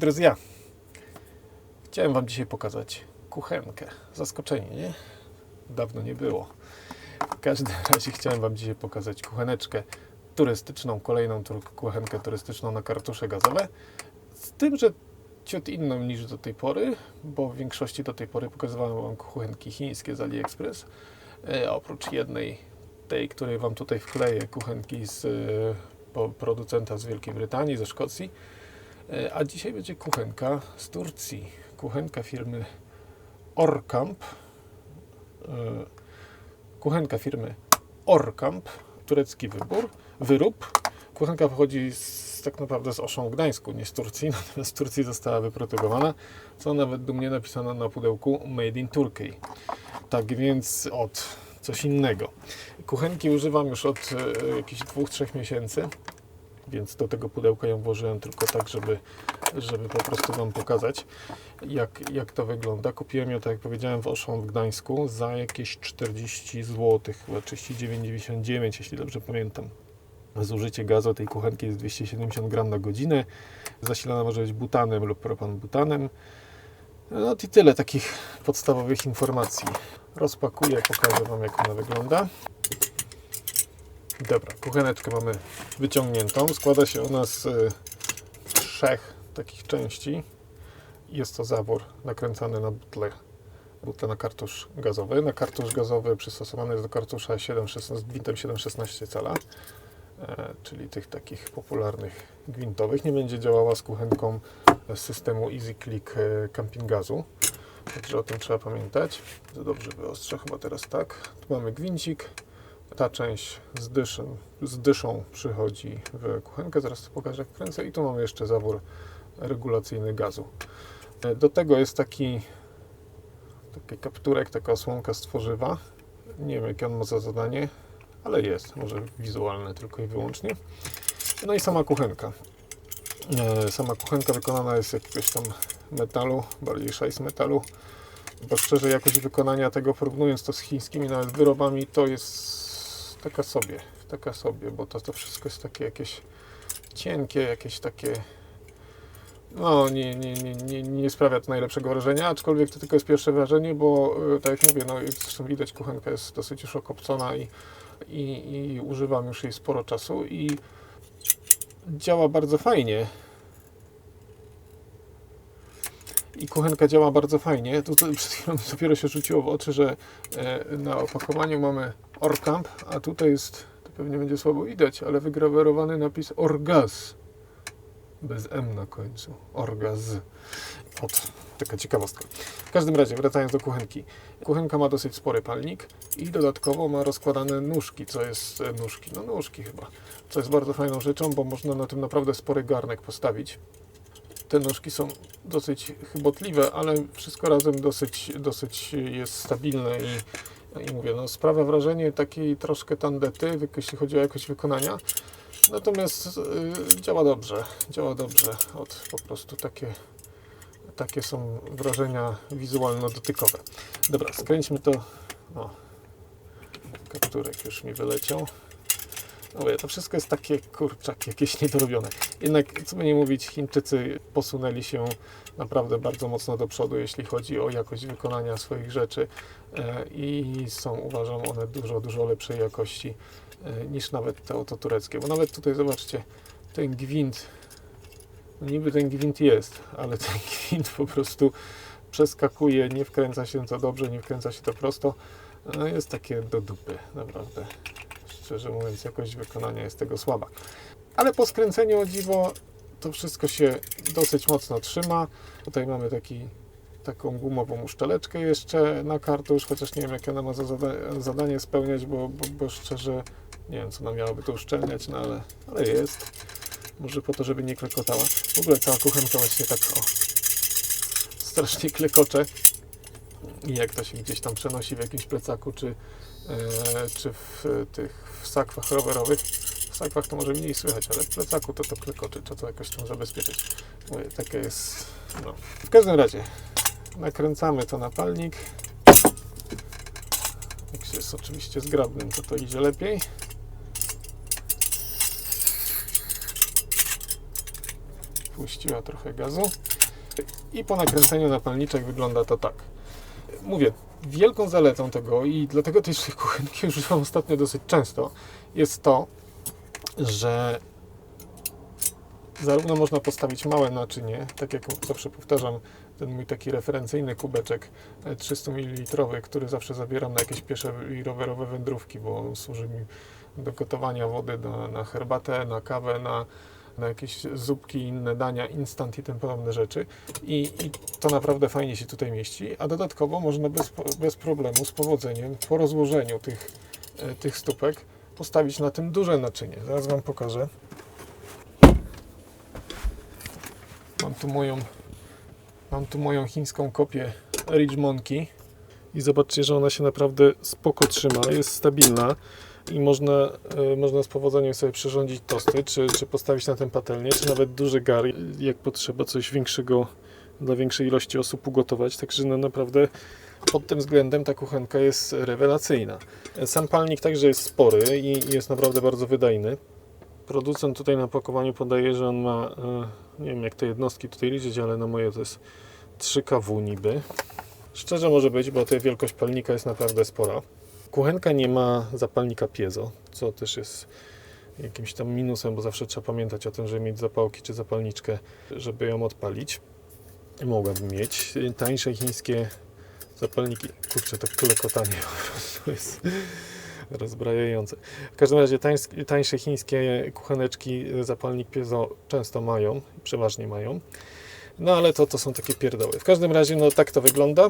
Привет, друзья! Chciałem Wam dzisiaj pokazać kuchenkę. Zaskoczenie, nie? Dawno nie było. W każdym razie chciałem Wam dzisiaj pokazać kucheneczkę turystyczną, kolejną tur- kuchenkę turystyczną na kartusze gazowe. Z tym, że ciut inną niż do tej pory, bo w większości do tej pory pokazywałem Wam kuchenki chińskie z AliExpress. E, oprócz jednej, tej, której Wam tutaj wkleję, kuchenki z e, po- producenta z Wielkiej Brytanii, ze Szkocji. E, A dzisiaj będzie kuchenka z Turcji. Kuchenka firmy Orkamp. E, Kuchenka firmy Orkamp. Turecki wybór, wyrób. Kuchenka pochodzi z, tak naprawdę z Oszą Gdańsku, nie z Turcji, natomiast w Turcji została wyprodukowana, co nawet dumnie napisano na pudełku Made in Turkey. Tak więc od coś innego. Kuchenki używam już od e, jakichś dwóch, trzech miesięcy więc do tego pudełka ją włożyłem tylko tak, żeby, żeby po prostu Wam pokazać, jak, jak to wygląda. Kupiłem ją, tak jak powiedziałem, w Oszą w Gdańsku za jakieś 40 zł, chyba 39,99, jeśli dobrze pamiętam. Zużycie gazu tej kuchenki jest 270 gram na godzinę. Zasilana może być butanem lub propan-butanem. No i tyle takich podstawowych informacji. Rozpakuję, pokażę Wam, jak ona wygląda. Dobra, kucheneczkę mamy wyciągniętą. Składa się ona z y, trzech takich części. Jest to zawór nakręcany na butlę, butlę na kartusz gazowy. Na kartusz gazowy przystosowany jest do kartusza 7,16 z gwintem 7,16 cala, e, czyli tych takich popularnych gwintowych. Nie będzie działała z kuchenką systemu Easy Click e, Camping Gazu. Także o tym trzeba pamiętać. To dobrze wyostrzę chyba teraz tak. Tu mamy gwincik, ta część z dyszą, z dyszą przychodzi w kuchenkę, zaraz to pokażę jak kręcę i tu mamy jeszcze zawór regulacyjny gazu. Do tego jest taki taki kapturek, taka osłonka z tworzywa. Nie wiem jakie on ma za zadanie, ale jest, może wizualne tylko i wyłącznie. No i sama kuchenka. E, Sama kuchenka wykonana jest z jakiegoś tam metalu, bardziej szajs metalu bo szczerze jakość wykonania tego porównując to z chińskimi nawet wyrobami to jest taka sobie, taka sobie, bo to, to wszystko jest takie jakieś cienkie, jakieś takie no nie, nie, nie, nie, nie sprawia to najlepszego wrażenia, aczkolwiek to tylko jest pierwsze wrażenie, bo e, tak jak mówię, no zresztą widać kuchenka jest dosyć już okopcona i, i, i używam już jej sporo czasu i działa bardzo fajnie i kuchenka działa bardzo fajnie. Tutaj przed chwilą dopiero się rzuciło w oczy, że e, na opakowaniu mamy Orkamp, a tutaj jest, to pewnie będzie słabo widać, ale wygrawerowany napis Orgaz. Bez M na końcu. Orgaz. Od. Taka ciekawostka. W każdym razie, wracając do kuchenki. Kuchenka ma dosyć spory palnik i dodatkowo ma rozkładane nóżki. Co jest e, nóżki? No nóżki chyba. Co jest bardzo fajną rzeczą, bo można na tym naprawdę spory garnek postawić te nóżki są dosyć chybotliwe, ale wszystko razem dosyć, dosyć jest stabilne i, i mówię, no sprawia wrażenie takiej troszkę tandety, jeśli chodzi o jakość wykonania. Natomiast y, działa dobrze, działa dobrze. Od po prostu takie, takie są wrażenia wizualno-dotykowe. Dobra, skręćmy to. O, kapturek już mi wyleciał. Mówię, to wszystko jest takie kurczak, jakieś niedorobione. Jednak, co by nie mówić, Chińczycy posunęli się naprawdę bardzo mocno do przodu, jeśli chodzi o jakość wykonania swoich rzeczy e, i są, uważam, one dużo, dużo lepszej jakości e, niż nawet te oto tureckie. Bo nawet tutaj, zobaczcie, ten gwint, no niby ten gwint jest, ale ten gwint po prostu przeskakuje, nie wkręca się to dobrze, nie wkręca się to prosto. No, jest takie do dupy, naprawdę szczerze mówiąc, jakość wykonania jest tego słaba. Ale po skręceniu o dziwo to wszystko się dosyć mocno trzyma. Tutaj mamy taki, taką gumową uszczeleczkę jeszcze na kartusz, chociaż nie wiem, jakie ona ma za zada zadanie spełniać, bo, bo, bo szczerze nie wiem, co nam miałoby to uszczelniać, no ale, ale jest. Może po to, żeby nie klekotała. W ogóle cała kuchenka właśnie tak o, strasznie klekocze. I jak to się gdzieś tam przenosi w jakimś plecaku, czy, e, czy w e, tych w sakwach rowerowych. W sakwach to może mniej słychać, ale w plecaku to to klekoczy, trzeba to jakoś tam zabezpieczyć. Mówię, takie jest, no. W każdym razie, nakręcamy to na palnik. Jak się jest oczywiście zgrabnym, to to idzie lepiej. puściła trochę gazu. I po nakręceniu napalniczek wygląda to tak. Mówię, wielką zaletą tego i dlatego tej kuchenki używam ostatnio dosyć często, jest to, że zarówno można postawić małe naczynie, tak jak zawsze powtarzam, ten mój taki referencyjny kubeczek e, 300 ml, który zawsze zabieram na jakieś piesze i rowerowe wędrówki, bo służy mi do gotowania wody na, na herbatę, na kawę, na, na jakieś zupki, inne dania, instant i tym podobne rzeczy. I, I to naprawdę fajnie się tutaj mieści, a dodatkowo można bez, bez problemu, z powodzeniem, po rozłożeniu tych, e, tych stópek postawić na tym duże naczynie. Zaraz Wam pokażę. Mam tu moją, mam tu moją chińską kopię Ridge Monkey i zobaczcie, że ona się naprawdę spoko trzyma, jest stabilna i można, e, można z powodzeniem sobie przyrządzić tosty, czy, czy postawić na tym patelnię, czy nawet duży gar, jak potrzeba coś większego dla większej ilości osób ugotować. Także no naprawdę pod tym względem ta kuchenka jest rewelacyjna. Sam palnik także jest spory i jest naprawdę bardzo wydajny. Producent tutaj na pakowaniu podaje, że on ma, e, nie wiem jak te jednostki tutaj liczyć, ale na moje to jest 3 kW niby. Szczerze może być, bo ta wielkość palnika jest naprawdę spora. Kuchenka nie ma zapalnika piezo, co też jest jakimś tam minusem, bo zawsze trzeba pamiętać o tym, żeby mieć zapałki czy zapalniczkę, żeby ją odpalić. Mogłabym mieć. Tańsze chińskie zapalniki. Kurczę, to klekotanie po prostu jest rozbrajające. W każdym razie tańs- tańsze chińskie kucheneczki zapalnik piezo często mają, przeważnie mają. No ale to, to są takie pierdoły. W każdym razie, no tak to wygląda.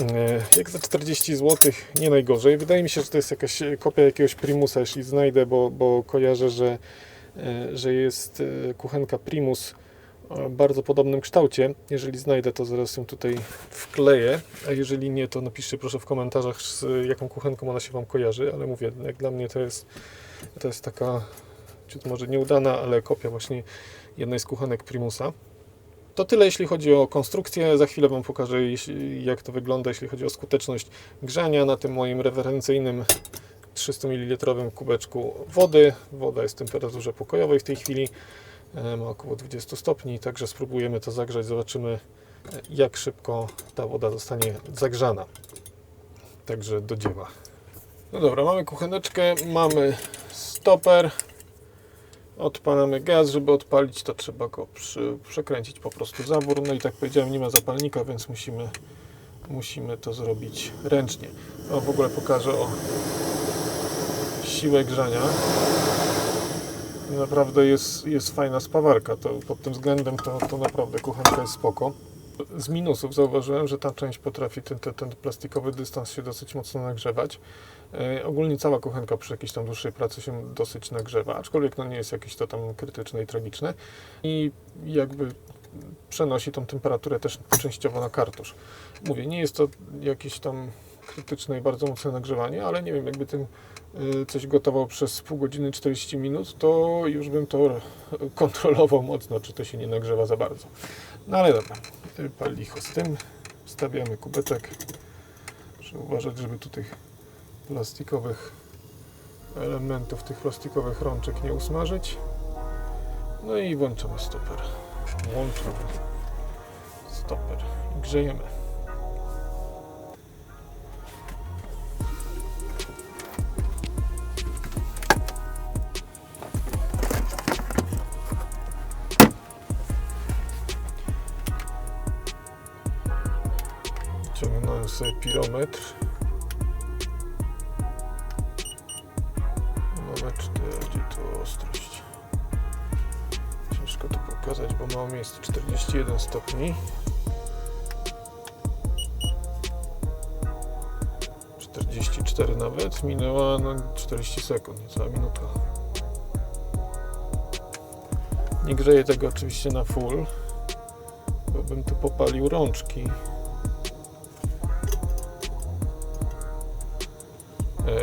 E, Jak za 40 zł, nie najgorzej. Wydaje mi się, że to jest jakaś kopia jakiegoś Primusa, jeśli znajdę, bo, bo kojarzę, że, e, że jest e, kuchenka Primus o bardzo podobnym kształcie. Jeżeli znajdę, to zaraz ją tutaj wkleję, a jeżeli nie, to napiszcie proszę w komentarzach, z jaką kuchenką ona się Wam kojarzy, ale mówię, jak dla mnie to jest, to jest taka, ciut może nieudana, ale kopia właśnie jednej z kuchenek Primusa. To tyle, jeśli chodzi o konstrukcję. Za chwilę Wam pokażę, jak to wygląda, jeśli chodzi o skuteczność grzania na tym moim referencyjnym 300 ml kubeczku wody. Woda jest w temperaturze pokojowej w tej chwili, e, ma około 20 stopni, także spróbujemy to zagrzać, zobaczymy e, jak szybko ta woda zostanie zagrzana. Także do dzieła. No dobra, mamy kucheneczkę, mamy stoper, odpalamy gaz, żeby odpalić to trzeba go przy, przekręcić po prostu w zawór, no i tak powiedziałem nie ma zapalnika, więc musimy, musimy to zrobić ręcznie. O, w ogóle pokażę o siłę grzania. Naprawdę jest, jest fajna spawarka, to pod tym względem to, to naprawdę kuchenka jest spoko. Z minusów zauważyłem, że ta część potrafi, ten, ten, ten plastikowy dystans się dosyć mocno nagrzewać. E, ogólnie cała kuchenka przy jakiejś tam dłuższej pracy się dosyć nagrzewa, aczkolwiek no nie jest jakieś to tam krytyczne i tragiczne i jakby przenosi tą temperaturę też częściowo na kartusz. Mówię, nie jest to jakieś tam krytyczne i bardzo mocne nagrzewanie, ale nie wiem, jakby tym y, coś gotował przez pół godziny, 40 minut, to już bym to kontrolował mocno, czy to się nie nagrzewa za bardzo. No ale dobra, y, pal licho z tym, wstawiamy kubeczek. Muszę uważać, żeby tu tych plastikowych elementów, tych plastikowych rączek nie usmażyć. No i włączamy stoper. Włączamy stoper grzejemy. Pirometr. Mamy 4, gdzie tu ostrość? Ciężko to pokazać, bo mało miejsca. 41 stopni. 44 nawet. Minęła no, 40 sekund, niecała minuta. Nie grzeję tego oczywiście na full, bo bym tu popalił rączki.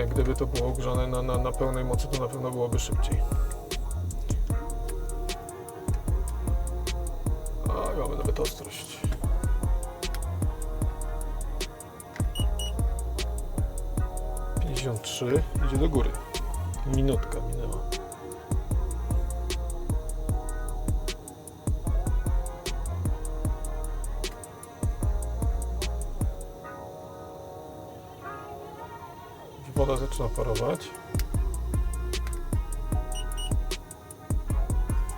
Gdyby to było grzane na, na, na pełnej mocy, to na pewno byłoby szybciej. A, mamy nawet ostrość. Trzy idzie do góry. Minutka minęła. Zaczyna parować.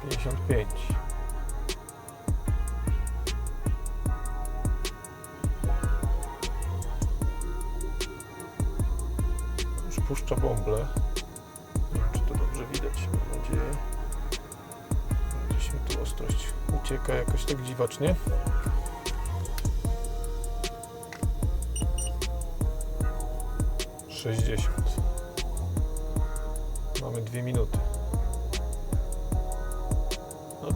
55. Już puszcza bąble. Nie wiem, czy to dobrze widać, mam nadzieję. Gdzieś mi tu ostrość ucieka jakoś tak dziwacznie. Sześćdziesiąt. Mamy dwie minuty. No,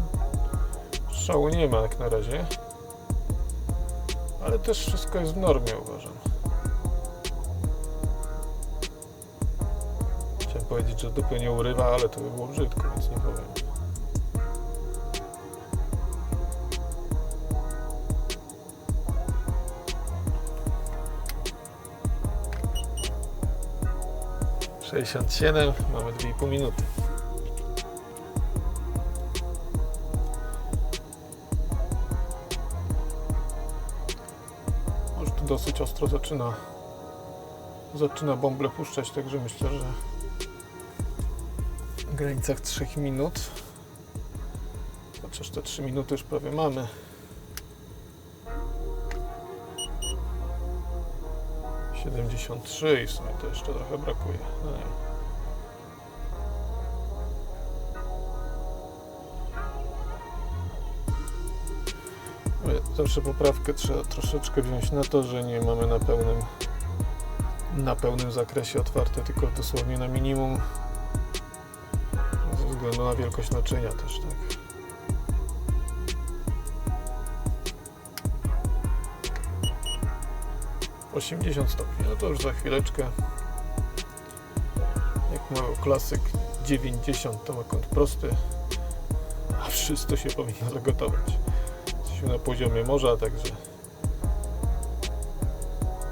szału nie ma jak na razie. Ale też wszystko jest w normie, uważam. Chciałem powiedzieć, że dupy nie urywa, ale to by było brzydko, więc nie powiem. Sześćdziesiąt siedem, mamy dwie i pół minuty. Już tu dosyć ostro zaczyna zaczyna bąble puszczać, także myślę, że w granicach 3 minut. Chociaż te 3 minuty już prawie mamy. Siedemdziesiąt trzy i w sumie to jeszcze trochę brakuje. No Zawsze poprawkę trzeba troszeczkę wziąć na to, że nie mamy na pełnym na pełnym zakresie otwarte, tylko dosłownie na minimum ze względu na wielkość naczynia też, tak. Osiemdziesiąt stopni, no to już za chwileczkę. Jak mówił klasyk, 90 to ma kąt prosty, a wszystko się powinno zagotować. Jesteśmy na poziomie morza, także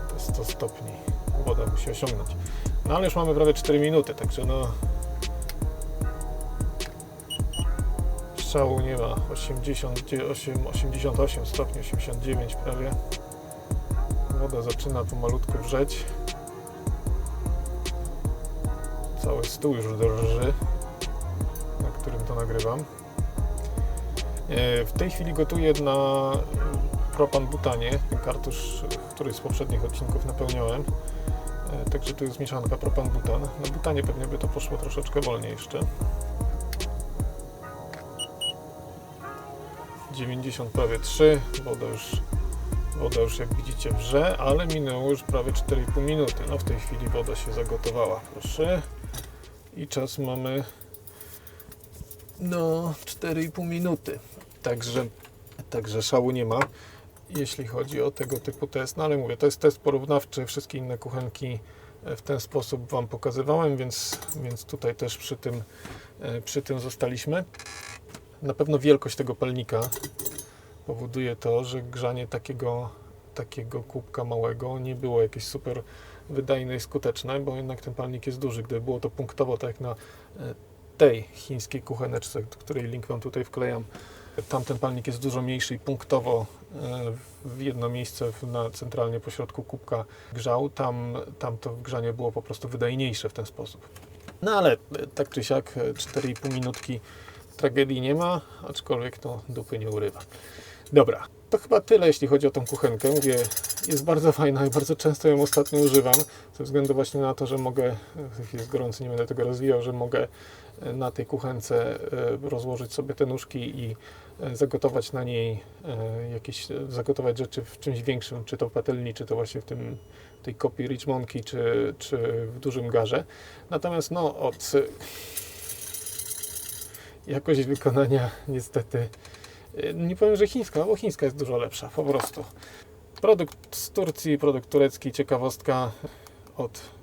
to 100 stopni woda musi osiągnąć. No ale już mamy prawie 4 minuty, także no strzału nie ma 88, 88 stopni, 89 prawie. Woda zaczyna pomalutku wrzeć. Cały stół już drży, na którym to nagrywam. E, W tej chwili gotuję na propan butanie, ten kartusz, który z poprzednich odcinków napełniałem. E, Także tu jest mieszanka propan-butan. Na butanie pewnie by to poszło troszeczkę wolniej jeszcze. 90 prawie 3, woda już, woda już jak widzicie wrze, ale minęło już prawie 4,5 minuty. No w tej chwili woda się zagotowała, proszę. I czas mamy no 4,5 minuty. Także, także szału nie ma jeśli chodzi o tego typu test. No ale mówię, to jest test porównawczy, wszystkie inne kuchenki e, w ten sposób Wam pokazywałem, więc, więc tutaj też przy tym, e, przy tym zostaliśmy. Na pewno wielkość tego palnika powoduje to, że grzanie takiego, takiego kubka małego nie było jakieś super wydajne i skuteczne, bo jednak ten palnik jest duży. Gdyby było to punktowo, tak jak na e, tej chińskiej kucheneczce, której link Wam tutaj wklejam, Tamten palnik jest dużo mniejszy i punktowo e, w jedno miejsce na centralnie pośrodku kubka grzał. Tam, tam to grzanie było po prostu wydajniejsze w ten sposób. No ale e, tak czy siak e, 4,5 minutki tragedii nie ma, aczkolwiek to dupy nie urywa. Dobra, to chyba tyle jeśli chodzi o tą kuchenkę. Mówię, jest bardzo fajna i bardzo często ją ostatnio używam, ze względu właśnie na to, że mogę, e, jest gorący, nie będę tego rozwijał, że mogę e, na tej kuchence e, rozłożyć sobie te nóżki i zagotować na niej jakieś, zagotować rzeczy w czymś większym, czy to w patelni, czy to właśnie w tym, tej kopii Richmondki, czy, czy w dużym garze. Natomiast no od jakość wykonania niestety nie powiem, że chińska, bo chińska jest dużo lepsza, po prostu. Produkt z Turcji, produkt turecki, ciekawostka od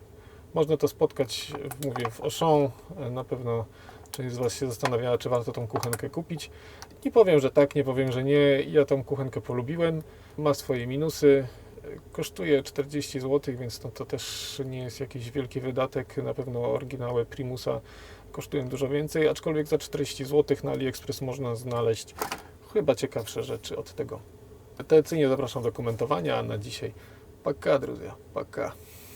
można to spotkać, mówię, w Auchan. Na pewno część z Was się zastanawiała, czy warto tą kuchenkę kupić. Nie powiem, że tak, nie powiem, że nie. Ja tą kuchenkę polubiłem. Ma swoje minusy. Kosztuje 40 zł, więc no to też nie jest jakiś wielki wydatek. Na pewno oryginały Primusa kosztują dużo więcej, aczkolwiek za 40 zł na AliExpress można znaleźć chyba ciekawsze rzeczy od tego. Tradycyjnie zapraszam do komentowania, a na dzisiaj paka, druzja, paka.